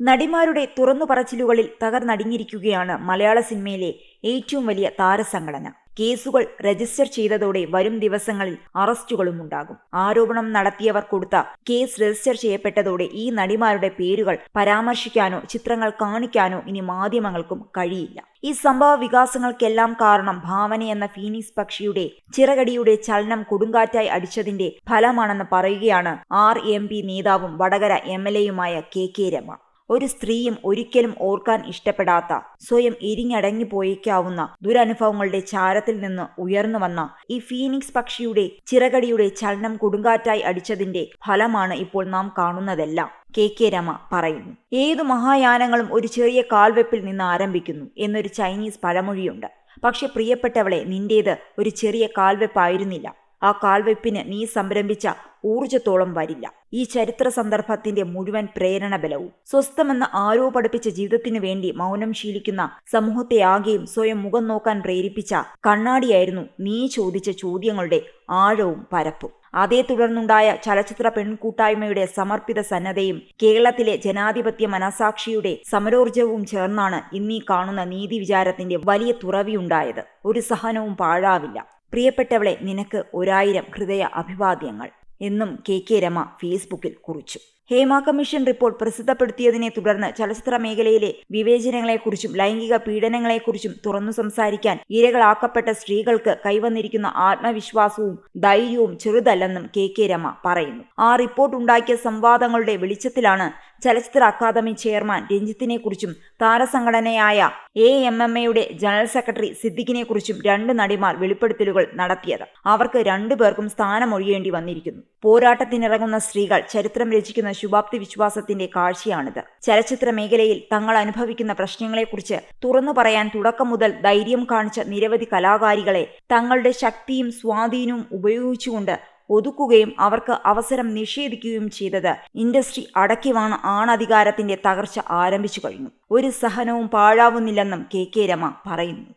നടിമാരുടെ തുറന്നു പറച്ചിലുകളിൽ തകർന്നടിഞ്ഞിരിക്കുകയാണ് മലയാള സിനിമയിലെ ഏറ്റവും വലിയ താരസംഘടന. കേസുകൾ രജിസ്റ്റർ ചെയ്തതോടെ വരും ദിവസങ്ങളിൽ അറസ്റ്റുകളും ഉണ്ടാകും. ആരോപണം നടത്തിയവർ കൊടുത്ത കേസ് രജിസ്റ്റർ ചെയ്യപ്പെട്ടതോടെ ഈ നടിമാരുടെ പേരുകൾ പരാമർശിക്കാനോ ചിത്രങ്ങൾ കാണിക്കാനോ ഇനി മാധ്യമങ്ങൾക്കും കഴിയില്ല. ഈ സംഭവ വികാസങ്ങൾക്കെല്ലാം കാരണം ഭാവന എന്ന ഫീനിക്സ് പക്ഷിയുടെ ചിറകടിയുടെ ചലനം കൊടുങ്കാറ്റായി അടിച്ചതിന്റെ ഫലമാണെന്ന് പറയുകയാണ് ആർ എം പി നേതാവും വടകര എം എൽ എയുമായ കെ കെ രമ. ഒരു സ്ത്രീയും ഒരിക്കലും ഓർക്കാൻ ഇഷ്ടപ്പെടാത്ത സ്വയം ഇരിഞ്ഞടങ്ങി പോയേക്കാവുന്ന ദുരനുഭവങ്ങളുടെ ചാരത്തിൽ നിന്ന് ഉയർന്നു വന്ന ഈ ഫീനിക്സ് പക്ഷിയുടെ ചിറകടിയുടെ ചലനം കൊടുങ്കാറ്റായി അടിച്ചതിന്റെ ഫലമാണ് ഇപ്പോൾ നാം കാണുന്നതെല്ലാം. കെ കെ രമ പറയുന്നു. ഏതു മഹായാനങ്ങളും ഒരു ചെറിയ കാൽവെപ്പിൽ നിന്ന് ആരംഭിക്കുന്നു എന്നൊരു ചൈനീസ് പഴമൊഴിയുണ്ട്. പക്ഷെ പ്രിയപ്പെട്ടവളെ നിന്റേത് ഒരു ചെറിയ കാൽവെപ്പായിരുന്നില്ല. ആ കാൽവെപ്പിന് നീ സംരംഭിച്ച ഊർജത്തോളം വരില്ല. ഈ ചരിത്ര സന്ദർഭത്തിന്റെ മുഴുവൻ പ്രേരണ ബലവും സ്വസ്ഥമെന്ന് ആരോ പഠിപ്പിച്ച ജീവിതത്തിനു വേണ്ടി മൗനം ശീലിക്കുന്ന സമൂഹത്തെ ആകെയും സ്വയം മുഖം നോക്കാൻ പ്രേരിപ്പിച്ച കണ്ണാടിയായിരുന്നു നീ ചോദിച്ച ചോദ്യങ്ങളുടെ ആഴവും പരപ്പും. അതേ തുടർന്നുണ്ടായ ചലച്ചിത്ര പെൺകൂട്ടായ്മയുടെ സമർപ്പിത സന്നദ്ധയും കേരളത്തിലെ ജനാധിപത്യ മനസാക്ഷിയുടെ സമരോർജവും ചേർന്നാണ് ഇന്നീ കാണുന്ന നീതി വിചാരത്തിന്റെ വലിയ തുറവിയുണ്ടായത്. ഒരു സഹനവും പാഴാവില്ല. പ്രിയപ്പെട്ടവളെ നിനക്ക് ഒരായിരം ഹൃദയ അഭിവാദ്യങ്ങൾ എന്നും കെ കെ രമ ഫേസ്ബുക്കിൽ കുറിച്ചു. ഹേമ കമ്മീഷൻ റിപ്പോർട്ട് പ്രസിദ്ധപ്പെടുത്തിയതിനെ തുടർന്ന് ചലച്ചിത്ര മേഖലയിലെ വിവേചനങ്ങളെക്കുറിച്ചും ലൈംഗിക പീഡനങ്ങളെക്കുറിച്ചും തുറന്നു സംസാരിക്കാൻ ഇരകളാക്കപ്പെട്ട സ്ത്രീകൾക്ക് കൈവന്നിരിക്കുന്ന ആത്മവിശ്വാസവും ധൈര്യവും ചെറുതല്ലെന്നും കെ കെ രമ പറയുന്നു. ആ റിപ്പോർട്ട് ഉണ്ടാക്കിയ സംവാദങ്ങളുടെ വെളിച്ചത്തിലാണ് ചലച്ചിത്ര അക്കാദമി ചെയർമാൻ രഞ്ജിത്തിനെക്കുറിച്ചും താരസംഘടനയായ എ എം എം എയുടെ ജനറൽ സെക്രട്ടറി സിദ്ദിഖിനെക്കുറിച്ചും രണ്ട് നടിമാർ വെളിപ്പെടുത്തലുകൾ നടത്തിയത്. അവർക്ക് രണ്ടുപേർക്കും സ്ഥാനമൊഴിയേണ്ടി വന്നിരിക്കുന്നു. പോരാട്ടത്തിനിറങ്ങുന്ന സ്ത്രീകൾ ചരിത്രം രചിക്കുന്ന ശുഭാപ്തി വിശ്വാസത്തിന്റെ കാഴ്ചയാണിത്. ചലച്ചിത്ര മേഖലയിൽ തങ്ങൾ അനുഭവിക്കുന്ന പ്രശ്നങ്ങളെക്കുറിച്ച് തുറന്നു പറയാൻ തുടക്കം മുതൽ ധൈര്യം കാണിച്ച നിരവധി കലാകാരികളെ തങ്ങളുടെ ശക്തിയും സ്വാധീനവും ഉപയോഗിച്ചുകൊണ്ട് ഒതുക്കുകയും അവർക്ക് അവസരം നിഷേധിക്കുകയും ചെയ്തത് ഇൻഡസ്ട്രി അടക്കിവാണ് ആണധികാരത്തിന്റെ തകർച്ച ആരംഭിച്ചു കഴിഞ്ഞു. ഒരു സഹനവും പാഴാവുന്നില്ലെന്നും കെ കെ രമ പറയുന്നു.